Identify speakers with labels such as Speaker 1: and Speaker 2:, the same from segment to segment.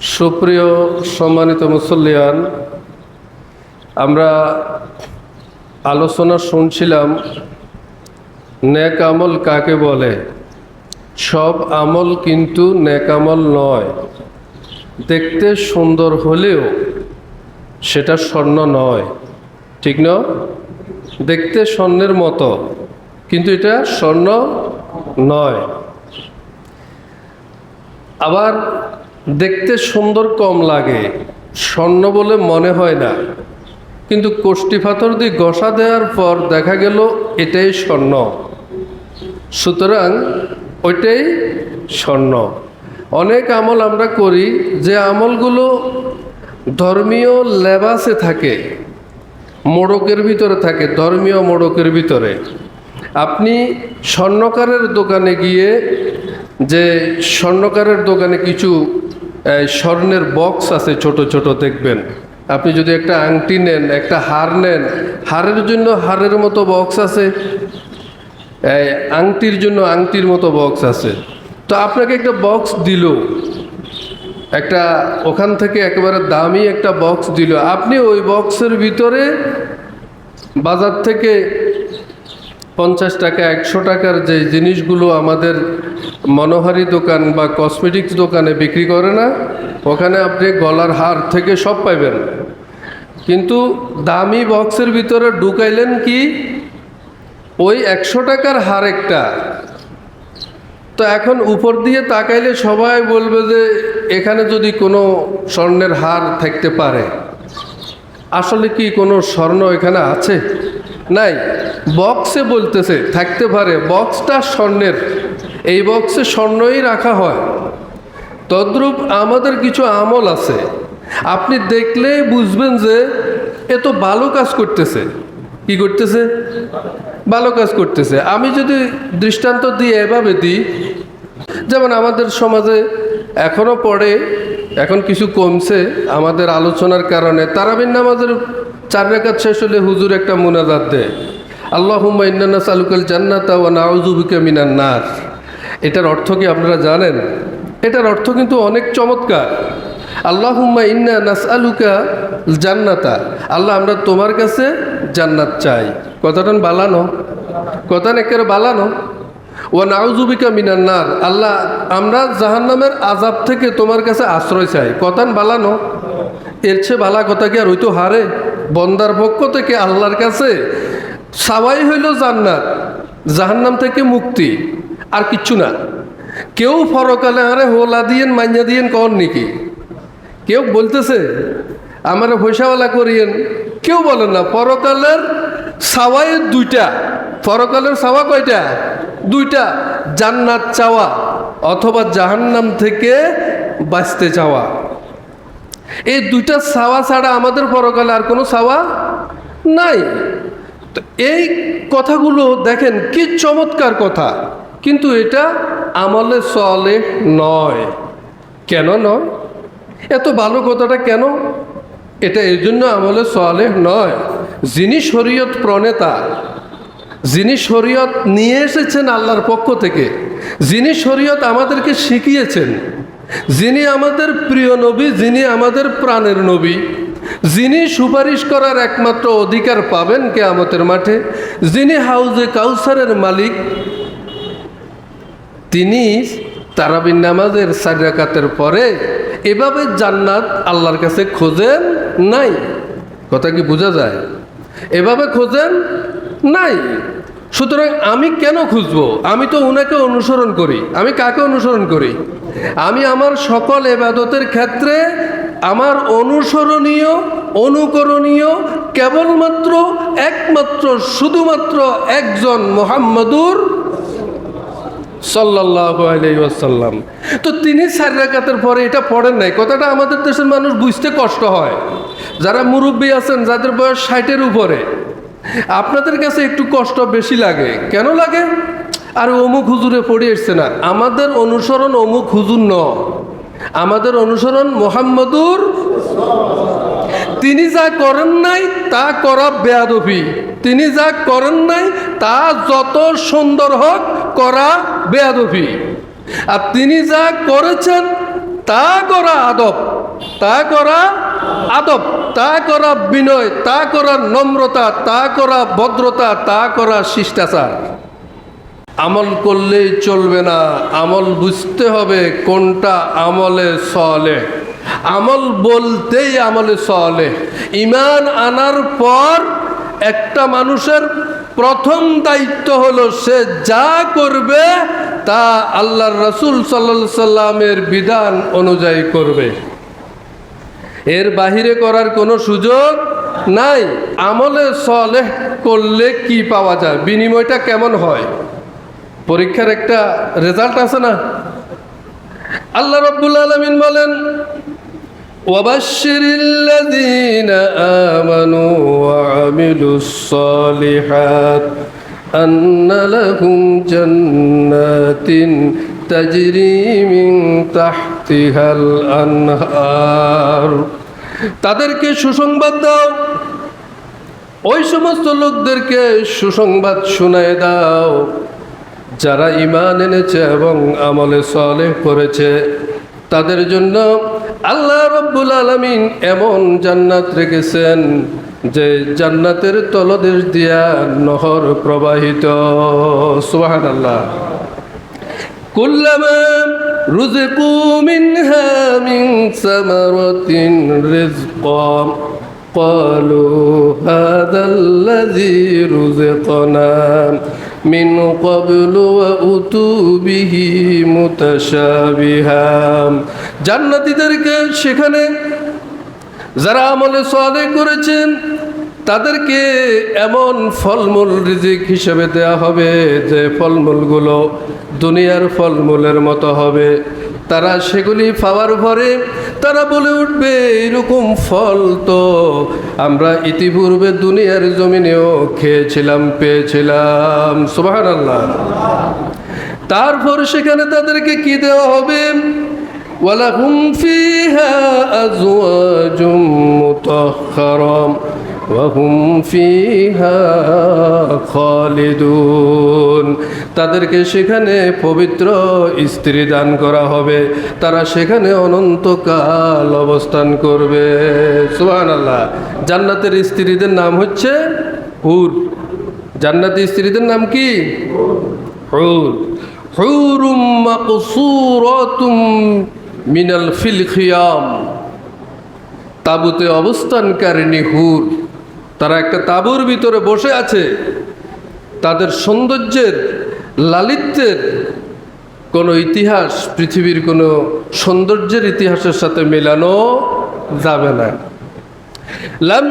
Speaker 1: সুপ্রিয় সম্মানিত মুসল্লিয়ান, আমরা আলোচনা শুনছিলাম, নেক আমল কাকে বলে? সব আমল কিন্তু নেক আমল নয়। দেখতে সুন্দর হলেও সেটা স্বর্ণ নয়। ঠিক না? দেখতে স্বর্ণের মতো, কিন্তু এটা স্বর্ণ নয়। আবার দেখতে সুন্দর কম লাগে, স্বর্ণ বলে মনে হয় না। কিন্তু কোষ্টি পাথর দিয়ে ঘষা দেওয়ার পর দেখা গেল এটাই স্বর্ণ। সুতরাং ওইটাই স্বর্ণ। অনেক আমল আমরা করি যে আমলগুলো ধর্মীয় লেবাসে থাকে, মোড়কের ভিতরে থাকে, ধর্মীয় মোড়কের ভিতরে। আপনি স্বর্ণকারের দোকানে গিয়ে যে স্বর্ণকারের দোকানে কিছু স্বর্ণের বক্স আছে ছোট ছোট, দেখবেন। আপনি যদি একটা আংটি নেন, একটা হার নেন, হারের জন্য হারের মতো বক্স আছে। আংটির জন্য আংটির মতো বক্স আছে। তো আপনাকে একটা বক্স দিল। একটা ওখান থেকে একেবারে দামি একটা বক্স দিল। আপনি ওই বক্সের ভিতরে বাজার থেকে পঞ্চাশ টাকা, একশো টাকার যে জিনিসগুলো আমাদের মনোহারি দোকান বা কসমেটিক্স দোকানে বিক্রি করে না, ওখানে আপনি গলার হার থেকে সব পাইবেন। কিন্তু দামি বক্সের ভিতরে ঢুকাইলেন কি? ওই একশো টাকার হার একটা। তো এখন উপর দিয়ে তাকাইলে সবাই বলবে যে এখানে যদি কোনো স্বর্ণের হার থাকতে পারে, আসলে কি কোনো স্বর্ণ এখানে আছে? নাই। বক্সে বলতেছে, থাকতে পারে, বক্সটা স্বর্ণের। এই বক্সে স্বর্ণই রাখা হয়। তদ্রূপ আমাদের কিছু আমল আছে। আপনি দেখলেই বুঝবেন যে এ তো ভালো কাজ করতেছে। কি করতেছে? ভালো কাজ করতেছে। আমি যদি দৃষ্টান্ত দিয়ে এভাবে দিই, যেমন আমাদের সমাজে এখনও পড়ে, এখন কিছু কমছে আমাদের আলোচনার কারণে তারাবিন নামাজের চার রেখাত শেষ হলে হুজুর একটা মুনাজাত দেয়। আল্লাহ হুম্মা ইন্নান্না সালুকাল জান্নাতা ওয়া নাউজুবিকা মিনান নার। এটার অর্থ কি আপনারা জানেন? এটার অর্থ কিন্তু অনেক চমৎকার। আল্লাহ হুম্মা ইন্না নাসআলুকা জান্নাতা। আল্লাহ, আমরা তোমার কাছে জান্নাত চাই। কথাটা বালানো। কথা একেবারে বালানো। ও নাউজুবিকা মিনান্নার আল্লাহ, আমরা জাহান্নামের আজাব থেকে তোমার কাছে আশ্রয় চাই। কথান বালানো। এর চেয়ে বালা কথা কি আর ওই তো হারে? বন্দার পক্ষ থেকে আল্লাহর কাছে সাবাই হইল জান্নাত, জাহান্নাম থেকে মুক্তি, আর কিচ্ছু না। কেউ ফরকালে আরে হোলা দিয়েন মাইয়া দিয়েন কন নাকি? কেউ বলতেছে, আমার পয়সাওয়ালা করিয়েন। কেউ বলেন না পরকালের সাওয়াই দুইটা পরকালের সাওয়া কয়টা? দুইটা, জান্নাত চাওয়া অথবা জাহান্নাম থেকে বাঁচতে চাওয়া। এই দুইটা সাওয়া ছাড়া আমাদের পরকালে আর কোনো সাওয়া নাই। তো এই কথাগুলো দেখেন, কি চমৎকার কথা। কিন্তু এটা আমলে চলে নয়। কেন নয়? এত ভালো কথাটা কেন? এটা এই জন্য আমলে চলে নয়। যিনি শরীয়ত প্রণেতা, যিনি শরীয়ত নিয়ে এসেছেন আল্লাহর পক্ষ থেকে, যিনি শরীয়ত আমাদেরকে শিখিয়েছেন, যিনি আমাদের প্রিয় নবী, যিনি আমাদের প্রাণের নবী যিনি সুপারিশ করার একমাত্র অধিকার পাবেন কেয়ামতের মাঠে, যিনি হাউজে কাউসারের মালিক, তিনি তারাবিন নামাজের চার রাকাতের পরে এভাবে জান্নাত আল্লাহর কাছে খোঁজেন নাই। কথা কি বোঝা যায়? এভাবে খোঁজেন নাই। সুতরাং আমি কেন খুঁজবো? আমি তো ওনাকে অনুসরণ করি। আমি কাকে অনুসরণ করি? আমি আমার সকল এবাদতের ক্ষেত্রে আমার অনুসরণীয়, অনুকরণীয়, কেবলমাত্র, একমাত্র, শুধুমাত্র একজন মোহাম্মদুর সাল্লাহ আলাইসাল্লাম তো তিনি চার রাকাতের পরে এটা পড়েন নাই। কথাটা আমাদের দেশের মানুষ বুঝতে কষ্ট হয়। যারা মুরব্বী আছেন, যাদের বয়স ষাটের উপরে, আপনাদের কাছে একটু কষ্ট বেশি লাগে। কেন লাগে? আর অমুক হুজুরে পড়ে এসছে না। আমাদের অনুসরণ অমুক হুজুর ন আমাদের অনুসরণ মোহাম্মদুর তিনি যা করেন নাই, তা করা বেয়াদফি তিনি যা করেন নাই, তা যত সুন্দর হোক করা বেয়াদফি আর তিনি যা করেছেন, তা করা আদব, তা করা আদব, তা করা বিনয়, তা করা নম্রতা, তা করা ভদ্রতা, তা করা শিষ্টাচার। আমল করলেই চলবে না। আমল বুঝতে হবে কোনটা আমলে সলে। আমল বলতেই আমলে সলে। ইমান আনার পর একটা মানুষের প্রথম দায়িত্ব হলো সে যা করবে তা আল্লাহর রসুল সাল্লা সাল্লামের বিধান অনুযায়ী করবে। এর বাহিরে করার কোনো সুযোগ নাই। আমলে সলেহ করলে কি পাওয়া যায়? বিনিময়টা কেমন হয়? পরীক্ষার একটা রেজাল্ট আছে না আল্লাহ রব্বুল আলমিন বলেন وبشر الذين آمنوا وعملوا الصالحات أن لهم جنات تجري من تحتها الأنهار তাদেরকে সুসংবাদ দাও ওই সমস্ত লোকদেরকে সুসংবাদ শুনায় দাও যারা ইমান এনেছে এবং আমলে সলে করেছে তাদের জন্য আল্লাহ রব্বুল আলমিন এমন জান্নাত রেখেছেন যে জান্নাতের তলদেশ দিয়া নহর প্রবাহিত সুবাহান আল্লাহ كلما رزقوا منها من ثمرة رزقا قالوا هذا الذي رزقنا من قبل وأتوا به متشابها জান্নাতীদেরকে সেখানে যারা আমলে সলে করেছেন তাদেরকে এমন ফলমূল রিজিক হিসেবে দেয়া হবে যে ফলমূলগুলো দুনিয়ার ফলমূলের মতো হবে তারা সেগুলি পাওয়ার পরে তারা বলে উঠবে, এরকম ফল তো আমরা ইতিপূর্বে দুনিয়ার জমিনেও খেয়েছিলাম, পেয়েছিলাম। সুবাহ আল্লাহ তারপর সেখানে তাদেরকে কি দেওয়া হবে? ওয়ালাহুম ফিহা আজওয়াজুম মুতাহহারাম ওয়াহুম ফিহা খালিদুন তাদেরকে সেখানে পবিত্র স্ত্রী দান করা হবে। তারা সেখানে অনন্তকাল অবস্থান করবে। সুহান আল্লাহ জান্নাতের স্ত্রীদের নাম হচ্ছে হুর। জান্নাতের স্ত্রীদের নাম কি? হুর। হুরুম মিনাল ফিল খিয়াম। তাবুতে অবস্থানকারিণী হুর। তারা একটা তাবুর ভিতরে বসে আছে। তাদের সৌন্দর্যের, লালিত্যের কোনো ইতিহাস, পৃথিবীর কোনো সৌন্দর্যের ইতিহাসের সাথে মেলানো যাবে না। لم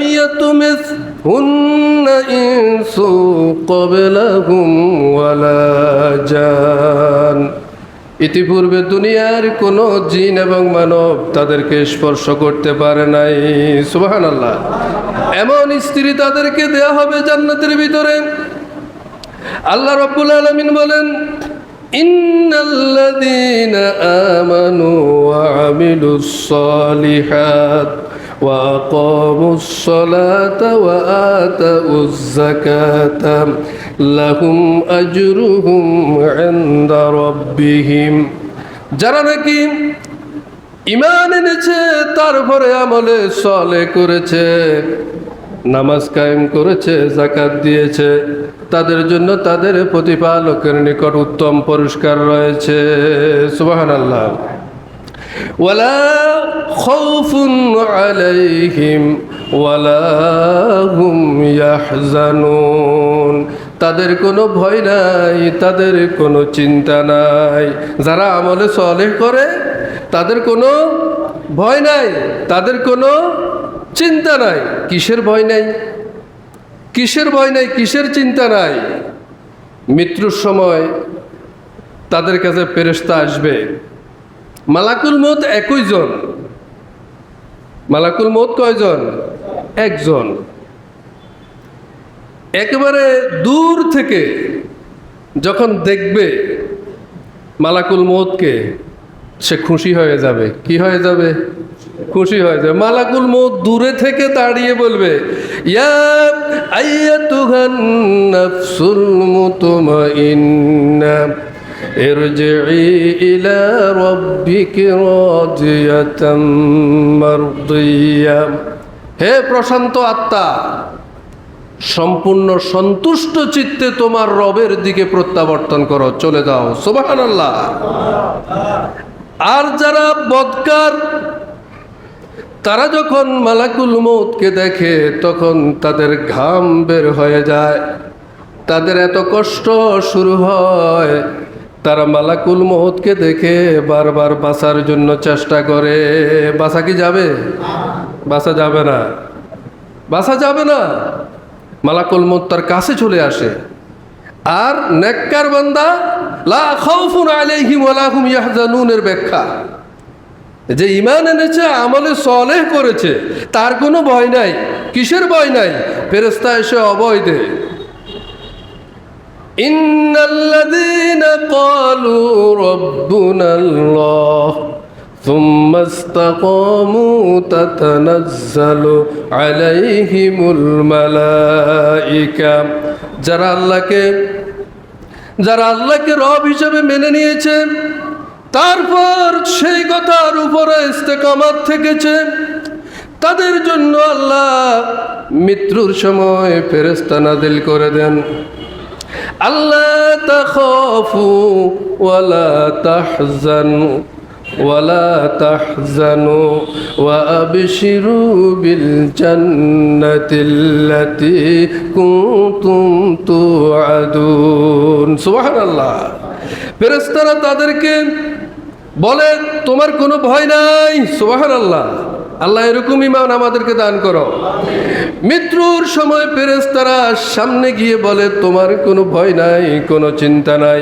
Speaker 1: ইতিপূর্বে দুনিয়ার কোনো জিন এবং মানব তাদেরকে স্পর্শ করতে পারে নাই। সুবাহান আল্লাহ এমন স্ত্রী তাদেরকে দেয়া হবে জান্নাতের ভিতরে। আল্লাহ রব্বুল আলমিন বলেন, ইন্নাল্লাযীনা আমানু আমিলুস সালিহাত। وأقاموا الصلاة وآتوا الزكاة لهم أجرهم عند ربهم যারা নাকি ইমান এনেছে তারপরে আমলে সলে করেছে নামাজ কায়েম করেছে জাকাত দিয়েছে তাদের জন্য তাদের প্রতিপালকের নিকট উত্তম পুরস্কার রয়েছে সুবাহান আল্লাহ ولا خوف عليهم ولا هم يحزنون তাদের কোনো ভয় নাই তাদের কোনো চিন্তা নাই যারা আমলে সলে করে তাদের কোনো ভয় নাই তাদের কোনো চিন্তা নাই কিসের ভয় নাই কিসের ভয় নাই কিসের চিন্তা নাই মৃত্যুর সময় তাদের কাছে ফেরেশতা আসবে মালাকুল মত একই জন? মালাকুল মত কয়জন? একজন। একেবারে দূর থেকে যখন দেখবে মালাকুল মতকে সে খুশি হয়ে যাবে। কি হয়ে যাবে? খুশি হয়ে যাবে। মালাকুল মত দূরে থেকে দাঁড়িয়ে বলবে, ইয়া ارجعي إلى ربك راضية مرضية হে প্রশান্ত আত্মা সম্পূর্ণ সন্তুষ্ট চিত্তে তোমার রবের দিকে প্রত্যাবর্তন করো চলে যাও সোবাহান আল্লাহ আর যারা বদকার তারা যখন মালাকুল মৌতকে দেখে তখন তাদের ঘাম বের হয়ে যায় তাদের এত কষ্ট শুরু হয় তারা মালাকুল মৌতকে দেখে বারবার বাঁচার জন্য চেষ্টা করে। বাঁচা কি যাবে? বাঁচা যাবে না। বাঁচা যাবে না। মালাকুল মৌত তার কাছে চলে আসে। আর নেককার বান্দা, লা খাউফুন আলাইহিম ওয়া লা হুম ইয়াহজানুনের ব্যাখ্যা। যে ইমান এনেছে, আমলে সলেহ করেছে, তার কোনো ভয় নাই। কিসের ভয় নাই? ফেরেস্তা এসে অভয় দে। إن الذين قالوا ربنا الله ثم استقاموا تتنزل عليهم الملائكة যারা আল্লাহকে যারা আল্লাহকে রব হিসেবে মেনে নিয়েছে তারপর সেই কথার উপরে ইস্তেকামাত থেকেছে তাদের জন্য আল্লাহ মৃত্যুর সময় ফেরেস্তা নাদিল করে দেন আল্লাহ তাখাফু ওয়ালা তাহজানু ولا تحزنوا وأبشروا بالجنة التي كنتم توعدون سبحان الله ফেরেস্তারা তাদেরকে বলে তোমার কোনো ভয় নাই সোহার আল্লাহ আল্লাহ এরকম ইমান আমাদেরকে দান করো। মৃত্যুর সময় ফেরেস্তারা সামনে গিয়ে বলে, তোমার কোনো ভয় নাই, কোনো চিন্তা নাই।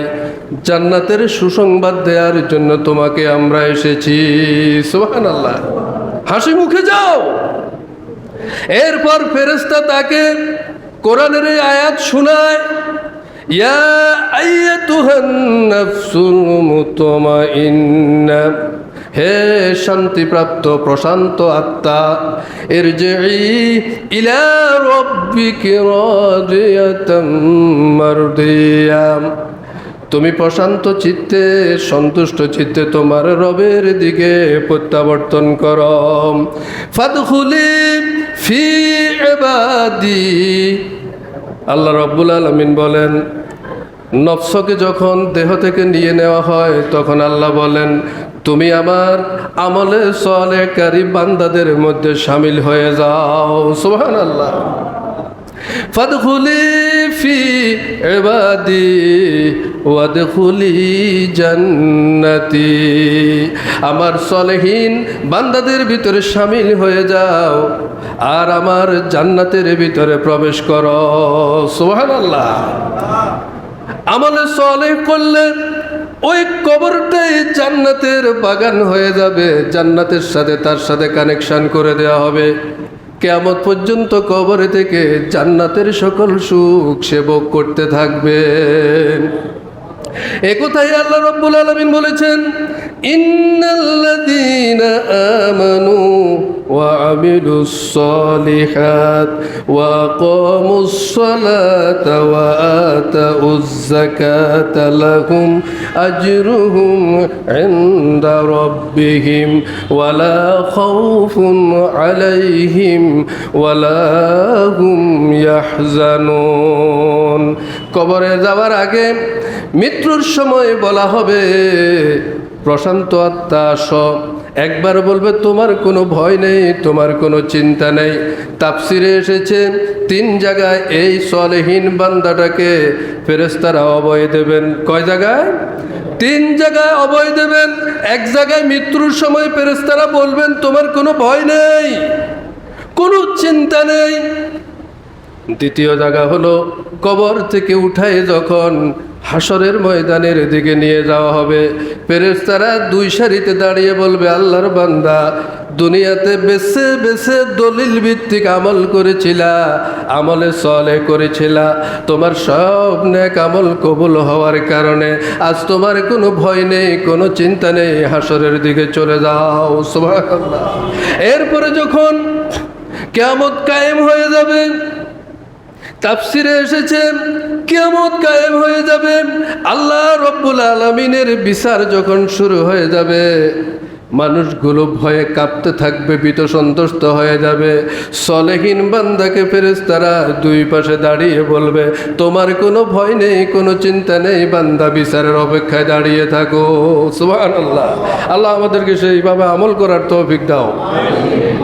Speaker 1: জান্নাতের সুসংবাদ দেওয়ার জন্য তোমাকে আমরা এসেছি। সোহান আল্লাহ হাসি মুখে যাও। এরপর ফেরেস্তা তাকে কোরআনের আয়াত শোনায়, ইয়া হে শান্তিপ্রাপ্ত প্রশান্ত আত্মা এর যে তুমি প্রশান্ত চিত্তে, সন্তুষ্ট চিত্তে তোমার রবের দিকে প্রত্যাবর্তন কর। ফাদখুলি ফি ইবাদি। আল্লাহ রব্বুল আলমিন বলেন নফসকে যখন দেহ থেকে নিয়ে নেওয়া হয়, তখন আল্লাহ বলেন, তুমি আমার আমলে সলেকারী বান্দাদের মধ্যে সামিল হয়ে যাও। সোহান আল্লাহ জান্নাতি। আমার সলেহীন বান্দাদের ভিতরে সামিল হয়ে যাও আর আমার জান্নাতের ভিতরে প্রবেশ করো। সুবহানাল্লাহ। আমলে সলেহ করলে ওই কবরটাই জান্নাতের বাগান হয়ে যাবে। জান্নাতের সাথে তার সাথে কানেকশন করে দেওয়া হবে। কেয়ামত পর্যন্ত কবরে থেকে জান্নাতের সকল সুখ সেবক করতে থাকবেন একথাই আল্লাহ রব্বুল আলমিন বলেছেন, ইন্নাল্লাযীনা আমানু وعملوا الصالحات وأقاموا الصلاة وآتوا الزكاة لهم أجرهم عند ربهم ولا خوف عليهم ولا هم يحزنون কবরে যাওয়ার আগে মৃত্যুর সময় বলা হবে প্রশান্ত আত্মা আস একবার বলবে, তোমার কোনো ভয় নেই, তোমার কোনো চিন্তা নেই। তাপসিরে এসেছে, তিন জায়গায় এই সলেহীন বান্দাটাকে ফেরেস্তারা অবয় দেবেন। কয় জায়গায়? তিন জায়গায় অবয় দেবেন। এক জায়গায় মৃত্যুর সময় ফেরেস্তারা বলবেন, তোমার কোনো ভয় নেই, কোনো চিন্তা নেই। দ্বিতীয় জায়গা হলো, কবর থেকে উঠায় যখন হাসরের ময়দানের দিকে নিয়ে যাওয়া হবে। ফেরেশতারা দুই সারিতে দাঁড়িয়ে বলবে, আল্লাহর বান্দা, দুনিয়াতে বেছে বেছে দলিল ভিত্তিক আমল করেছিলা, আমলে সলে করেছিলা। তোমার সব নেক আমল কবুল হওয়ার কারণে আজ তোমার কোনো ভয় নেই, কোনো চিন্তা নেই। হাসরের দিকে চলে যাও। সুবহানাল্লাহ। এরপরে যখন কেয়ামত কায়েম হয়ে যাবে তাফসিরে এসেছে, কিয়ামত কায়েম হয়ে যাবে, আল্লাহ রব্বুল আলমিনের বিচার যখন শুরু হয়ে যাবে, মানুষগুলো ভয়ে কাঁপতে থাকবে বিত সন্তুষ্ট হয়ে যাবে। সলেহীন বান্দাকে ফেরেস তারা দুই পাশে দাঁড়িয়ে বলবে, তোমার কোনো ভয় নেই, কোনো চিন্তা নেই, বান্দা বিচারের অপেক্ষায় দাঁড়িয়ে থাকো। সুবাহ আল্লাহ আল্লাহ আমাদেরকে সেইভাবে আমল করার তৌফিক দাও।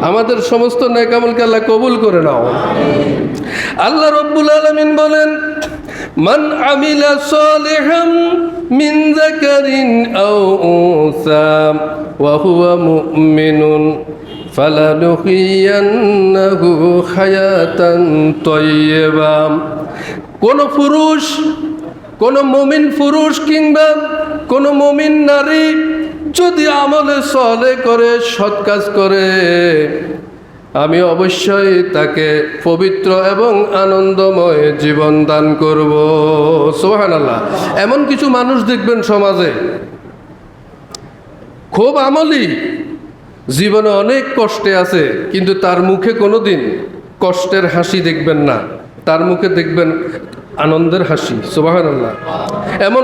Speaker 1: আমাদের সমস্ত নেকামলকে আল্লাহ কবুল করে নাও। আল্লাহ রব্বুল আলমিন বলেন, মান আমিলা সালিহাম মিন যাকারিন আও উনসা ওয়া হুয়া মুমিনুন ফালানুহিয়ান্নাহু হায়াতান তাইয়্যিবা। কোন পুরুষ, কোন মমিন পুরুষ কিংবা কোন মমিন নারী যদি আমলে সলে করে, সৎ কাজ করে, আমি অবশ্যই তাকে পবিত্র এবং আনন্দময় জীবন দান করব। সোহান আল্লাহ এমন কিছু মানুষ দেখবেন সমাজে, খুব আমলি, জীবনে অনেক কষ্টে আছে, কিন্তু তার মুখে কোনো দিন কষ্টের হাসি দেখবেন না। তার মুখে দেখবেন আনন্দের হাসি সোবাহান আল্লাহ এমন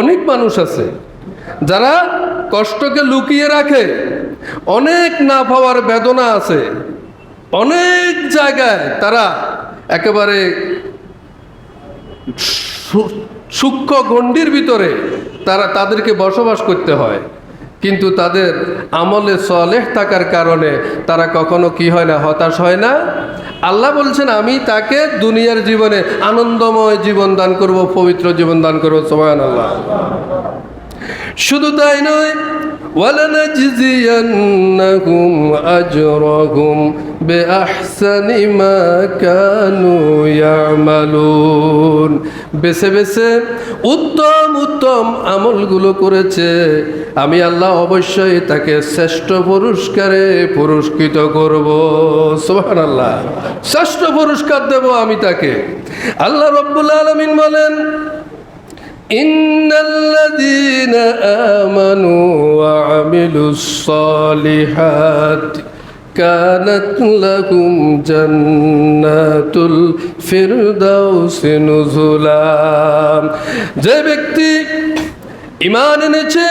Speaker 1: অনেক মানুষ আছে, যারা কষ্টকে লুকিয়ে রাখে। অনেক না পাওয়ার বেদনা আছে। অনেক জায়গায় তারা একেবারে সূক্ষ্ম গণ্ডির ভিতরে তারা তাদেরকে বসবাস করতে হয়। কিন্তু তাদের আমলে সলেহ থাকার কারণে তারা কখনো কি হয় না, হতাশ হয় না? আল্লাহ বলছেন, আমি তাকে দুনিয়ার জীবনে আনন্দময় জীবন দান করব, পবিত্র জীবন দান করব সোহান আল্লাহ শুধু তাই নয় ولنجزينهم أجرهم بأحسن ما كانوا يعملون বেছে বেছে উত্তম উত্তম আমলগুলো করেছে আমি আল্লাহ অবশ্যই তাকে শ্রেষ্ঠ পুরস্কারে পুরস্কৃত করব সোহান আল্লাহ শ্রেষ্ঠ পুরস্কার দেব আমি তাকে আল্লাহ রব্বুল আলমিন বলেন إن الذين آمنوا وعملوا الصالحات كانت لهم جنات الفردوس نزلا যে ব্যক্তি ইমান এনেছে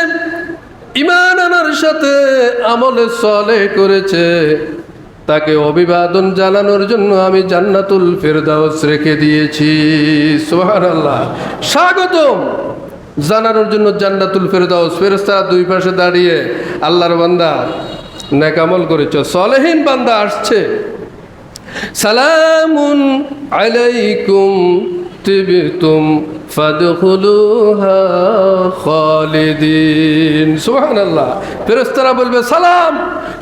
Speaker 1: ইমান আনার সাথে আমলে সলে করেছে তাকে অভিবাদন জানানোর জন্য আমি জান্নাতুল ফেরদাউস রেখে দিয়েছি। সোহান আল্লাহ স্বাগতম। জানানোর জন্য জান্নাতুল ফেরদাউস ফেরেস্তারা দুই পাশে দাঁড়িয়ে আল্লাহর বান্দা নেকামল করেছ। সলেহীন বান্দা আসছে। সালামুন আলাইকুম, তিবতুম ফাদখুলুহা খালিদিন। সুবহানাল্লাহ। ফেরেশতারা বলবে সালাম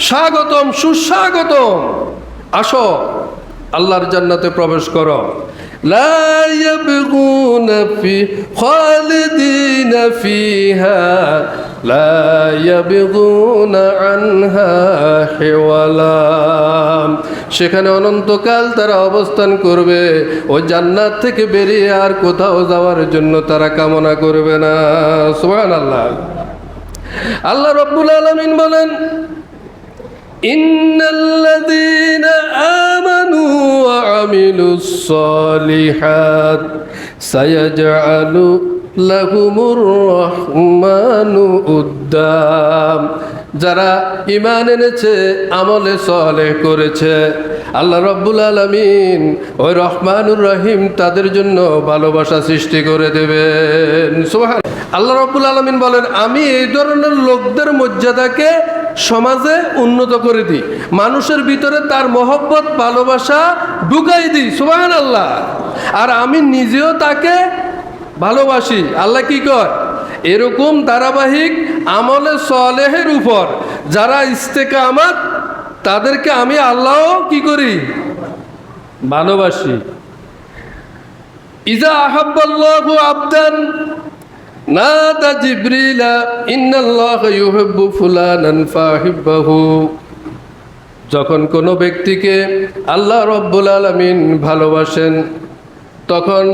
Speaker 1: স্বাগতম সুস্বাগতম। আসো আল্লাহর জান্নাতে প্রবেশ করো। لا يبغون في خالدين فيها لا يبغون عنها حولا সেখানে অনন্তকাল তারা অবস্থান করবে ও জান্নাত থেকে বেরিয়ে আর কোথাও যাওয়ার জন্য তারা কামনা করবে না সুবহান আল্লাহ আল্লাহ রব্বুল আলমিন বলেন إن الذين آمنوا وعملوا الصالحات سيجعل لهم الرحمن উদ্দাম যারা ইমান এনেছে আমলে সলে করেছে আল্লাহ রব্বুল আলমিন ওই রহমানুর রহিম তাদের জন্য ভালোবাসা সৃষ্টি করে দেবেন সুবহান আল্লাহ রব্বুল আলমিন বলেন আমি এই ধরনের লোকদের মর্যাদাকে সমাজে উন্নত করে দিই। মানুষের ভিতরে তার মহব্বত, ভালোবাসা ঢুকাই দিই সুবাহান আল্লাহ আর আমি নিজেও তাকে ভালোবাসি। আল্লাহ কি কর এরকম ধারাবাহিক আমলে সলেহের উপর যারা ইস্তেকা আমার তাদেরকে আমি আল্লাহ কি করি? ভালোবাসি। ইজা আহাব্বাল্লাহু আবদান নাদা জিব্রিলা, ইন্নাল্লাহ ইউহিব্বু ফুলানান ফাহিব্বাহু। যখন কোনো ব্যক্তিকে আল্লাহ রব্বুল আলমিন ভালোবাসেন, তখন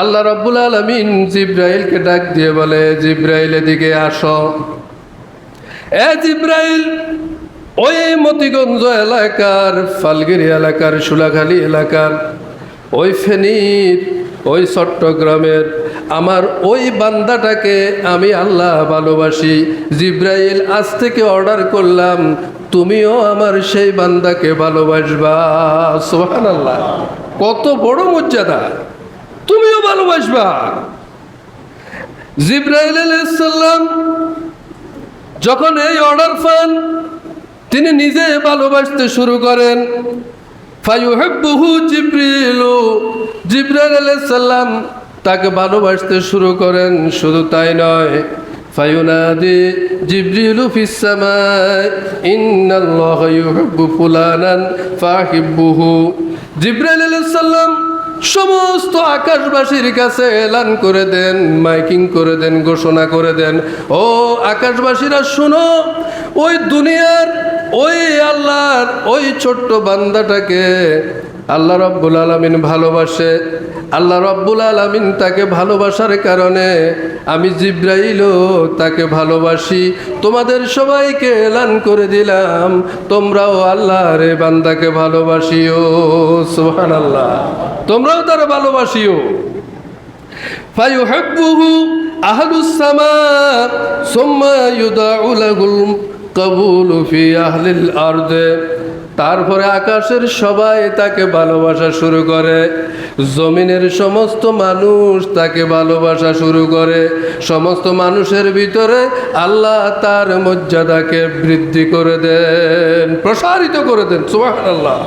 Speaker 1: আল্লাহ রব্বুল আলমিন জিব্রাইলকে ডাক দিয়ে বলে, জিব্রাইল, এদিকে আসো। এ জিব্রাইল, ওই মতিগঞ্জ এলাকার ফালগিরি এলাকার, সুলাখালী এলাকার, ওই ফেনীর, ওই চট্টগ্রামের আমার ওই বান্দাটাকে আমি আল্লাহ ভালোবাসি। জিব্রাইল, আজ থেকে অর্ডার করলাম, তুমিও আমার সেই বান্দাকে ভালোবাসবা। সোহান আল্লাহ কত বড় মর্যাদা। তুমিও ভালোবাসবা। জিব্রাইল আলাইসাল্লাম যখন এই অর্ডার পান, তিনি নিজে ভালোবাসতে শুরু করেন। ফাইহেব্বহু জিব্রিলু। জিব্রাইল আলাইসাল্লাম তাকে ভালোবাসতে শুরু করেন, শুধু তাই নয়। ফায়ুনাদি জিব্রিলু ফিস সামাই, ইন্নাল্লাহা ইউহিব্বু ফুলানান ফাহিব্বুহু। জিব্রাইল আলাইহিস সালাম সমস্ত আকাশবাসীর কাছে এলান করে দেন, মাইকিং করে দেন, ঘোষণা করে দেন। ও আকাশবাসীরা, শুনো, ওই দুনিয়ার ওই আল্লাহর ওই ছোট্ট বান্দাটাকে আল্লাহ রব্বুল আলমিন ভালোবাসে। আল্লাহ রব্বুল আলমিন তাকে ভালোবাসার কারণে আমি জিব্রাইলও তাকে ভালোবাসি। তোমাদের সবাইকে এলান করে দিলাম। তোমরাও আল্লাহ রে বান্দাকে ভালোবাসিও। সুহান আল্লাহ তোমরাও তারা ভালোবাসিও। কবুল তারপরে আকাশের সবাই তাকে ভালোবাসা শুরু করে। জমিনের সমস্ত মানুষ তাকে ভালোবাসা শুরু করে। সমস্ত মানুষের ভিতরে আল্লাহ তার মর্যাদাকে বৃদ্ধি করে দেন, প্রসারিত করে দেন সুবাহ আল্লাহ